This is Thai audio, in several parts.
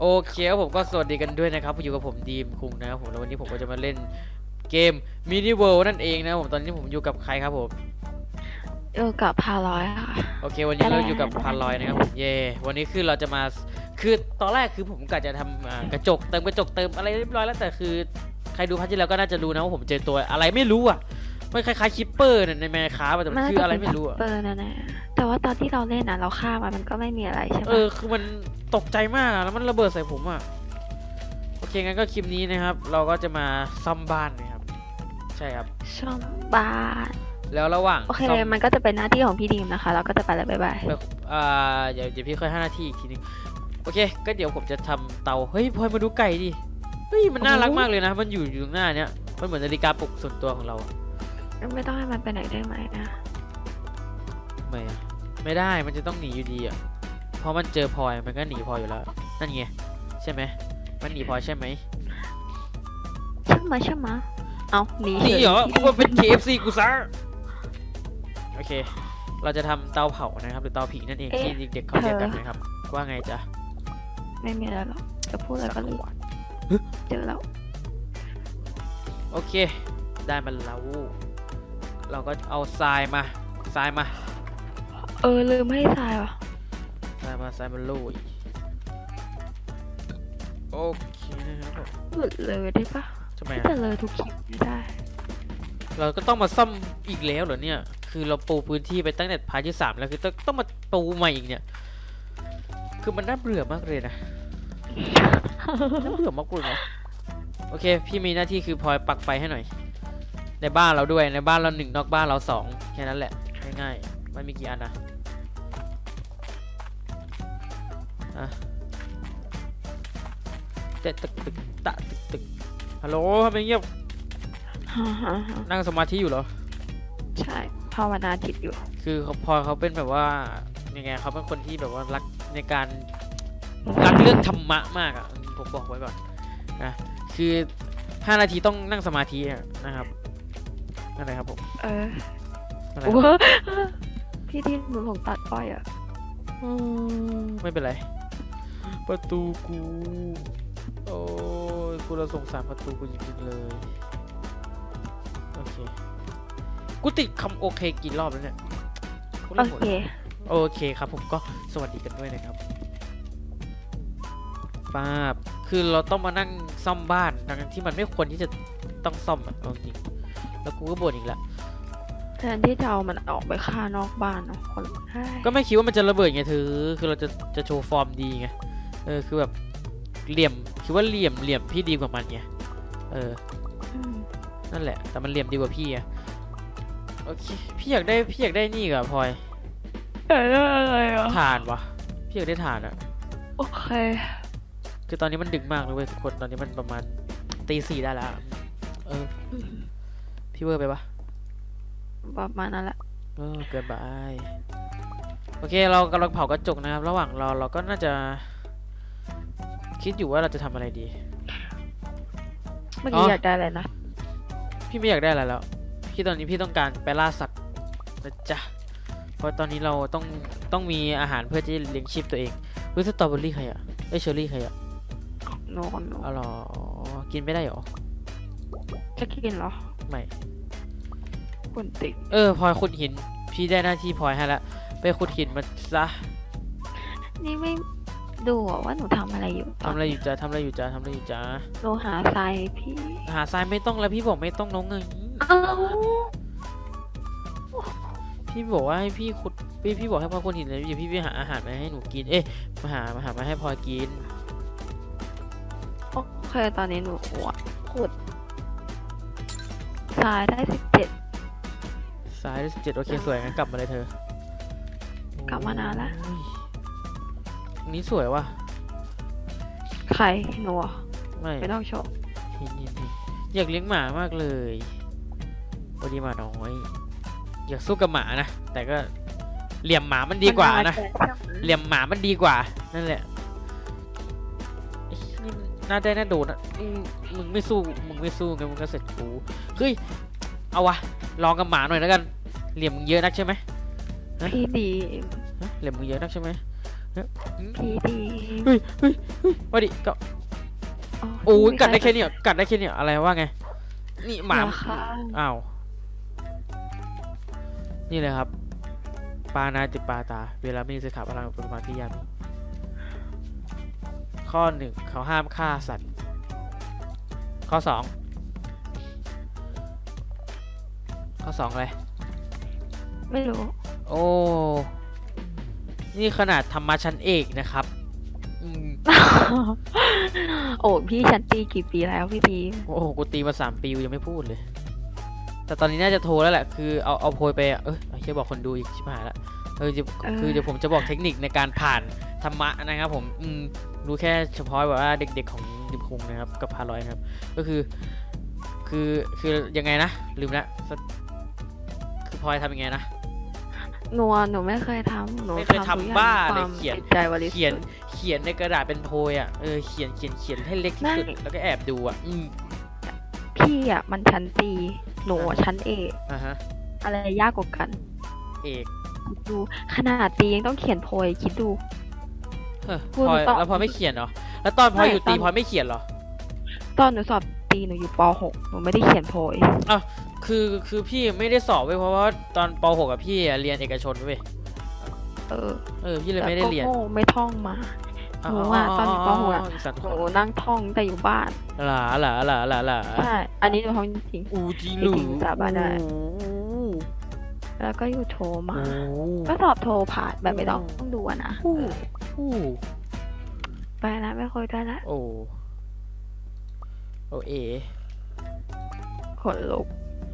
โอเคครับผมก็สวัสดีกันด้วยนะครับอยู่กับผมดีมคุงนะครับผมแล้ววันนี้ผมก็จะมาเล่นเกมมินิเวิลด์นั่นเองนะครับผมตอนนี้ผมอยู่กับใครครับผมอยู่กับพาร้อยค่ะ โอเค วันนี้เราอยู่กับพันลอยนะครับผมเย่วันนี้คือเราจะมาคือตอนแรกคือผมกะจะทำอ่ากระจกเติมกระจกเติมอะไรเรียบร้อยแล้วแต่คือ ใครดูพัทที่แล้วก็น่าจะรู้นะว่าผมเจอตัวอะไรไม่รู้อะ มันคล้ายๆคิปเปอร์เนี่ยในแมคคาแต่มันคืออะไรไม่รู้อะเปอร์นั่นแหละแต่ว่าตอนที่เราเล่นอะเราฆ่ามันมันก็ไม่มีอะไรใช่เอปะอคือมันตกใจมากอะแล้วมันระเบิดใส่ผมอะโอเคงั้นก็คลิปนี้นะครับ เราก็จะมาซ่อมบ้านนะครับ ใช่ครับช่องบ้านแล้วระหว่างโอเคซ่อมมันก็จะเป็นหน้าที่ของพี่ดีมนะคะ เราก็จะไปแล้วบ๊ายบายแบบอ่าเดี๋ยวเดี๋ยวพี่ค่อยห้านาทีอีกทีนึงโอเค ก็เดี๋ยวผมจะทำเตาเฮ้ยพลอยมาดูไก่ดิเฮ้ยมันน่ารักมากเลยนะ มันอยู่อยู่ตรงหน้าเนี้ยมันเหมือนนาฬิกาปลุกส่วนตัวของเราอะ ไม่ต้องให้มันไปไหนได้ไหมนะไม่อะไม่ได้มันจะต้องหนีอยู่ดีอะเพราะมันเจอพลอยมันก็หนีพลอยอยู่แล้ว นั่นไงใช่ไหมมันหนีพลอยใช่ไหมใช่ไหมใช่ไหมเอาหนีหนีฉยเหรอกูว่าเป็น KFC กูซะโอเค เราจะทำเตาเผานะครับ หรือเตาผิงนั่นเองที่เด็กๆเขาเรียกกันนะครับ ว่าไงจ๊ะไม่มีอะไรหรอกจะพูดอะไรก็เลยเจอแล้วโอเค ได้มันแล้ว เราก็เอาทรายมาทรายมาเออลืมให้ทรายว่ะทรายมาทรายมาลุยโอเคนะครับผมหลุดเลยได้ปะทำไมไม่อะจะเลยทุกคลิปไม่ได้ เราก็ต้องมาซ่อมอีกแล้วเหรอเนี่ย คือเราปูพื้นที่ไปตั้งแต่พาร์ทที่สามแล้วคือต้องต้องมาปูใหม่อีกเนี่ย คือมันน่าเบื่อมากเลยนะ น่าเบื่อมากเลยนะโอเค พี่มีหน้าที่คือพลอยปักไฟให้หน่อย ในบ้านเราด้วยในบ้านเราหนึ่งนอกบ้านเราสองแค่นั้นแหละง่ายๆมันมีกี่อันนะอะเตะตึกตึกตะตึกตึกฮัลโหลทำไมเงียบฮ่าฮ่าฮ่านั่งสมาธิอยู่เหรอ ใช่ภาวนาจิตอยู่ คือเขาพลอยเขาเป็นแบบว่ายังไงเขาเป็นคนที่แบบว่ารักในการรักเรื่องธรรมะมากอะผมบอกไว้ก่อนนะคือห้านาทีต้องนั่งสมาธิอะนะครับ นั่นแหละครับผมเออนั่นแหละโอ้ครับโหพี่ที่หนูหลงตัดอ้อยอะอืมไม่เป็นไร ประตูกู โอ้ยกูเราสงสารประตูกูจริงๆเลย โอเค กูติดคำโอเคกี่รอบแล้วเนี่ยกูโอเล่นหมดเคโอเคครับผมก็สวัสดีกันด้วยนะครับป้าบคือเราต้องมานั่งซ่อมบ้านทั้งที่มันไม่ควรที่จะต้องซ่อมอะเอาจริง แล้วกูก็บ่นอีกแล้วแทนที่จะเอามันออกไปฆ่านอกบ้านเนาะคนให้ก็ไม่คิดว่ามันจะระเบิดไงเธอคือเราจะจะโชว์ฟอร์มดีไงเออคือแบบเหลี่ยมคิดว่าเหลี่ยมเหลี่ยมพี่ดีกว่ามันไงเอออืมนั่นแหละ แต่มันเหลี่ยมดีกว่าพี่อะโอเคพี่อยากได้พี่อยากได้นี่กับพลอยเอออะไรอะถ่านวะพี่อยากได้ถ่านอะ โอเคคือตอนนี้มันดึกมากเลยเว้ยทุกคน ตอนนี้มันประมาณตีสี่ได้แล้วอะเออ อืม พี่เวอร์ไปปะประมาณนั้นแหละเออเกินไปโอเคเรากำลังเผากระจกนะครับ ระหว่างเราเราก็น่าจะ คิดอยู่ว่าเราจะทำอะไรดี เมื่ออ๋กี้ออยากได้อะไรนะ พี่ไม่อยากได้อะไรแล้ว พี่ตอนนี้พี่ต้องการไปล่าสัตว์นะจ๊ะเพราะตอนนี้เราต้องต้องมีอาหารเพื่อที่จะเลี้ยงชีพตัวเองเฮ้ยสตรอเบอรี่ใครอะเอ้ยเชอร์รี่ใครอะโนโนอ๋อเหรอกินไม่ได้เหรอ จะกินเหรอ ไม่คุณติดเออพลอยขุดหิน พี่ได้หน้าที่พลอยให้ละไปขุดหินมาซะนี่ไม่ดูอะว่าหนูทำอะไรอยู่ทำอะไรอยู่จ้าทำอะไรอยู่จ้าทำอะไรอยู่จ้าหนูหาทรายให้พี่ หาทรายไม่ต้องแล้วพี่บอกไม่ต้องน้องเงยเอ้าพี่บอกว่าให้พี่ขุดพี่พี่บอกให้พลอยขุดหินเลยเดี๋ยวพี่ไปหาอาหารมาให้หนูกิน เอ๊ะมาหามาหามาให้พลอยกิน โอเคตอนนี้หนูหัวขุด ทรายได้สิบเจ็ดซ้ายเจ็ดโอเคสวยงั้นกลับมาเลยเธอ กลับมานานละโอ้ยอันนี้สวยว่ะ ใครหนูอะไม่ไม่ต้องโชว์หินหินหินอยากเลี้ยงหมามากเลยพอดีหมาน้อยอยากสู้กับหมานะ แต่ก็เหลี่ยมหมามันดีกว่านะ เหลี่ยมหมามันดีกว่า นั่นแหละไอ้นี่มันน่าได้น่าโดนอะอืมมึงไม่สู้ มึงไม่สู้งั้นมึงก็เสร็จกู เฮ้ย เอาวะ ลองกับหมาหน่อยแล้วกัน เหลี่ยมมึงเยอะนักใช่ไหมพี่ดีฮะเหลี่ยมมึงเยอะนักใช่ไหมพี่ดีเฮ้ยเฮ้ยเฮ้ยว่าดิก็อ๋อโอ้ยพี่กัดได้ม่แค่เนี้ยกัดได้แค่เนี้ยอะไรว่าไง นี่หมาเหรอคะอ้าว นี่เลยครับปลานาติปาตา เวลาไม่มีสถาพลังเป็นความที่ยามีข้อหนึ่งเขาห้ามฆ่าสัตว์ ข้อสอง ข้อสองอะไร ไม่รู้ โอ้ นี่ขนาดธรรมะชั้นเอกนะครับอืมโอ้พี่ฉันตีกี่ปีแล้วพี่พีมโอ้โหกูตีมาสามปีกูยังไม่พูดเลย แต่ตอนนี้น่าจะโทรแล้วแหละ คือเอาเอาโพยไปอะเออเอาเฮียบอกคนดูอีกชิบหายละเออจะคือเดี๋ยวผมจะบอกเทคนิคในการผ่านธรรมะนะครับผมอืมรู้แค่เฉพาะแบบว่าเด็ก ๆ ของดิบคุงนะครับ กับพาลอยนะครับ ก็คือ คือคือยังไงนะ ลืมละสคือ พลอยทำยังไงนะ หนูอะหนูไม่เคยทำหนูไม่เคยทำทุกอย่างบ้าด้วเลยความเขียน จิตใจบริสุทธิ์ เขียนเขียนในกระดาษเป็นโพยอะเออเขียนเขียนเขียนให้เล็กที่สุดไม่แล้วก็แอบดูอะอืมพี่อะมันชั้นตีหนูอะชั้นเอกอ่าฮะอะไรยากกว่ากันเอกคิดดูขนาดตียังต้องเขียนโพยคิดดู เฮ้ยพูดพลอยต่อแล้วพลอยไม่เขียนเหรอแล้วตอนพลอยไม่อยู่ตีตอน พลอยไม่เขียนเหรอตอนหนูสอบตีหนูอยู่ป .6 หนูไม่ได้เขียนโพย คือคือพี่ไม่ได้สอบเว้ยเพราะว่าตอนป .6 กับพี่อะเรียนเอกชนเว้ยเออเออพี่เลยแต่ไม่ได้ก็เรียนโง่ไม่ท่องมาหนูอะตอนอยู่ปหกอะอีสัตว์หนูนั่งท่องแต่อยู่บ้านหลาหลาหลาหลาหลาใช่อันนี้หนูท่องจริงอูจีหลูจริงๆสาบานได้โอ้โหๆแล้วก็อยู่โทรมาโอ้ก็สอบโทรผ่านแบบไม่ต้องอืมต้องดูอะนะโอ้เออโอ้ไปแล้วไม่คุยด้วยละโอ้โอเอขนลุกไ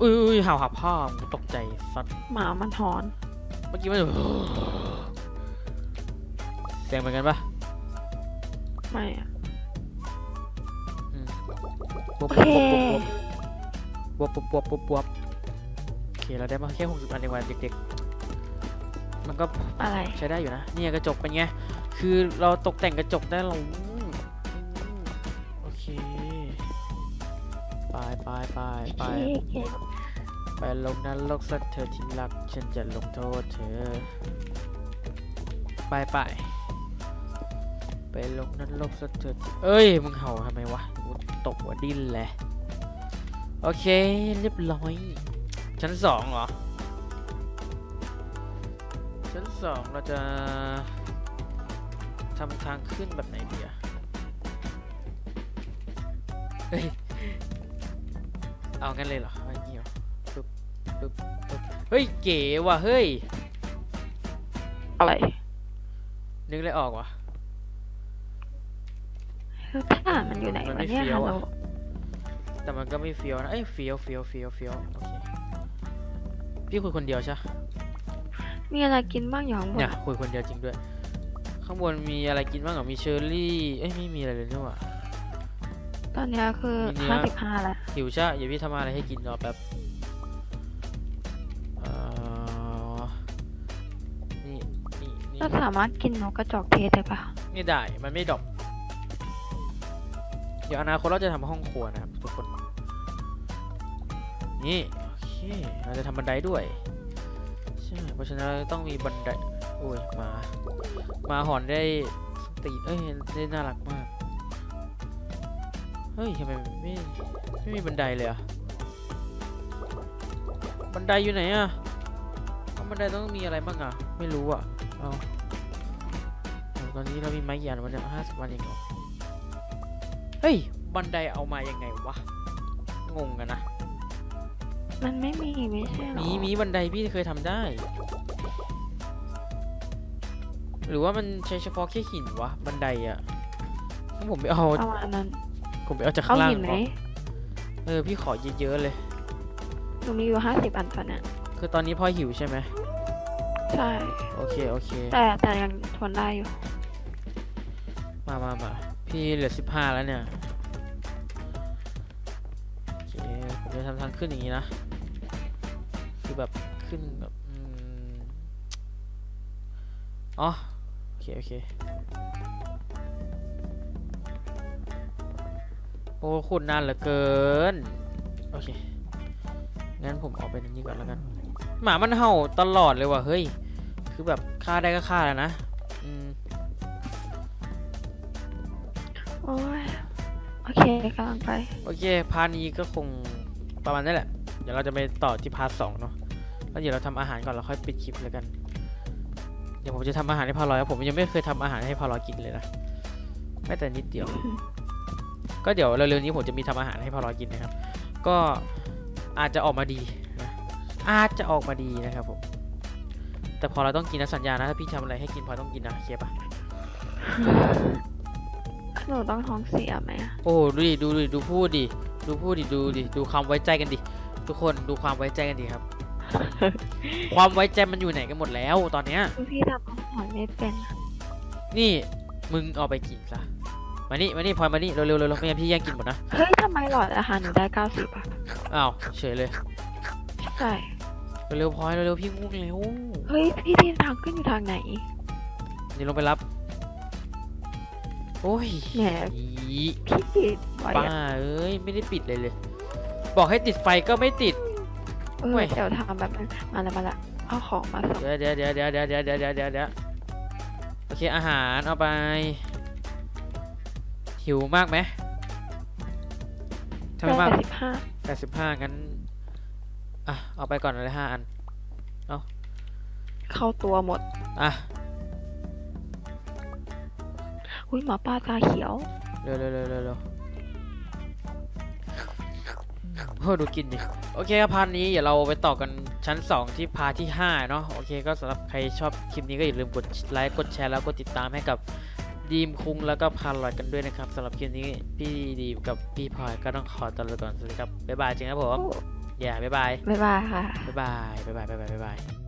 อุ้ยอุ้ยห่าวหับพ่อกูตกใจสัตว์หมามันหอน เมื่อกี้มันเสียงเหมือนกันปะไม่อะอืมบวบโอบเควบบวบบวบบวบบวบโอเคเราได้มาแค่หกสิบอันเองวันเด็กๆ มันก็อะไรใช้ได้อยู่นะ เนี่ยกระจกเป็นไง คือเราตกแต่งกระจกได้เรา ไปไปไปไปเค้กไปลงนรกสักเธอที่รัก ฉันจะลงโทษเธอ ไปไปไปลงนรกสักเธอที่เอ้ย มึงเห่าทำไมวะตกหัวดิ้นเลยโอเค เรียบร้อย ชั้นสองเหรอ ชั้นสองเราจะทำทางขึ้นแบบไหนดีอะเฮ้ย เอางั้นเลยเหรอเอาอย่างงี้เหรอปึ๊บปึ๊บปึ๊บเฮ้ยเก๋ว่ะเฮ้ยอะไรนึกเลยออกว่ะคือผ่านมันอยู่ไหนมันวะไม่เนี่ยเฟี้ยฮัวลโหลอะ แต่มันก็ไม่เฟี้ยวนะเอ้ยเฟี้ยวเฟี้ยวเฟี้ยวเฟี้ยวโอเคพี่คุยคนเดียวใช่ปะมีอะไรกินบ้างอยู่ข้างบนเนี่ยอะคุยคนเดียวจริงด้วย ข้างบนมีอะไรกินบ้างเหรอมีเชอร์รี่เอ้ยไม่มีอะไรเลยนี่หว่า ตอนเนี้ยคือมีเนื้อห้าสิบห้าแล้ว หิวใช่ปะเดี๋ยวพี่ทำอะไรให้กินรอแป๊บเอ่อนี่นี่นี่เราสามารถกินนกกระจอกเทศได้ปะไม่ได้ มันไม่ดรอปเดี๋ยวอนาคตเราจะทำห้องครัวนะครับทุกคน นี่โอเค เราจะทำบันไดด้วย ใช่ เพราะฉะนั้นเราต้องมีบันไดโอ้ยหมาหมาหอนได้สตีนเอ้ยได้น่ารักมาก เฮ้ยทำไมไม่ไม่มีบันไดเลยอะบันไดอยู่ไหนอะเอาบันไดต้องมีอะไรบ้างอะไม่รู้อะเอาเอาตอนนี้เรามีไม้กี่อันวันเนี่ยห้าสิบวันเองเหรอเฮ้ยบันไดเอามายังไงวะงงกันนะมันไม่มีไม่ใช่หรอมีมีบันไดพี่เคยทำได้ หรือว่ามันใช้เฉพาะแค่หินวะบันไดอะงั้นผมไปเอาประมาณนั้น ผมไปเอาจากเอาข้างล่างหินไหมก่อนเออพี่ขอเยอะๆเลย หนูมีอยู่ห้าสิบอันตอนเนี้ยคือตอนนี้พ่อหิวใช่ไหมใช่ โอเคโอเค แต่แต่ยังทนได้อยู่มามามาพี่เหลือสิบห้าแล้วเนี่ย โอเค ผมจะทำทางขึ้นอย่างนี้นะ คือแบบขึ้นแบบ อืม อ๋อ โอเค โอเค อ้ขุดนานเหลือเกิน โอเค งั้นผมออกไปตรงนี้ก่อนแล้วกัน หมามันเห่าตลอดเลยว่ะ เฮ้ย คือแบบฆ่าได้ก็ฆ่าแล้วนะอืมโอ้ยโอเคกำลังไป โอเค พาร์ทนี้ก็คงประมาณนี้แหละ เดี๋ยวเราจะไปต่อที่พาร์ทสองเนาะ แล้วเดี๋ยวเราทำอาหารก่อน แล้วค่อยปิดคลิปแล้วกัน เดี๋ยวผมจะทำอาหารให้พาลอยผมยังไม่เคยทำอาหารให้พาลอยกินเลยนะ แม้แต่นิดเดียว ก็เดี๋ยวเร็วๆนี้ผมจะมีทำอาหารให้พาลอยกินนะครับ ก็อาจจะออกมาดีนะอาจจะออกมาดีนะครับผมแต่พอเราต้องกินนะสัญญานะถ้าพี่ทำอะไรให้กินพอต้องกินนะเคลียร์ปะหนูต้องท้องเสียไหมอะโอ้ดูดิดูดิดูพูดดิดูพูดดิดูดิดูความไว้ใจกันดิทุกคนดูความไว้ใจกันดิครับ ความไว้ใจมันอยู่ไหนกันหมดแล้วตอนเนี้ยคือพี่ทำอาหารไม่เป็น นี่มึงเอาไปกินซะ มานี่มานี่พลอยมานี่เร็วๆเร็วๆไม่งั้นพี่แย่งกินหมดนะเฮ้ยทำไมหลอดอาหารหนูได้เก้าสิบอะอ้าวเฉยเลยใช่เร็วๆพลอยเร็วๆพี่ง่วงเร็วเฮ้ยพี่ที่ทางขึ้นอยู่ทางไหนเดี๋ยวลงไปรับโอ้ยแหมอีพี่ติดไว้ป้าอะเอ้ยไม่ได้ปิดเลยเลย บอกให้ติดไฟก็ไม่ติดเออเว้ยเดี๋ยวทำแบบนั้นมาแล้วมาละเอาของมาส่งเดี๋ยวเดี๋ยวเดี๋ยวเดี๋ยวเดี๋ยวเดี๋ยวเดี๋ยวเดี๋ยวเดี๋ยวเดี๋ยวโอเคอาหารเอาไป หิวมากไหมทำไมได้มากแปดสิบห้าแปดสิบห้างั้น อะ เอาไปก่อนเลยห้าอันเข้าตัวหมด อะอุ้ยหมาป้าตาเขียวเร็วเร็วเร็วเร็วเร็วโอ้ดูกินดิโอเคครับพาร์ทนี้เดี๋ยวเราไปต่อกันชั้น 2 ที่พาร์ทที่ 5 เนาะโอเคก็สำหรับใครชอบคลิปนี้ก็อย่าลืมกดไลค์กดแชร์แล้วกดติดตามให้กับ ดีมคุงแล้วก็พาลอยกันด้วยนะครับสำหรับคลิปนี้พี่ดีมกับพี่พลอยก็ต้องขอตัวลาไปก่อนสวัสดีครับบ๊ายบายจริงครับผมอย่าบ๊ายบายบ๊ายบายค่ะ บ๊ายบายบ๊ายบายบ๊ายบายบ๊ายบาย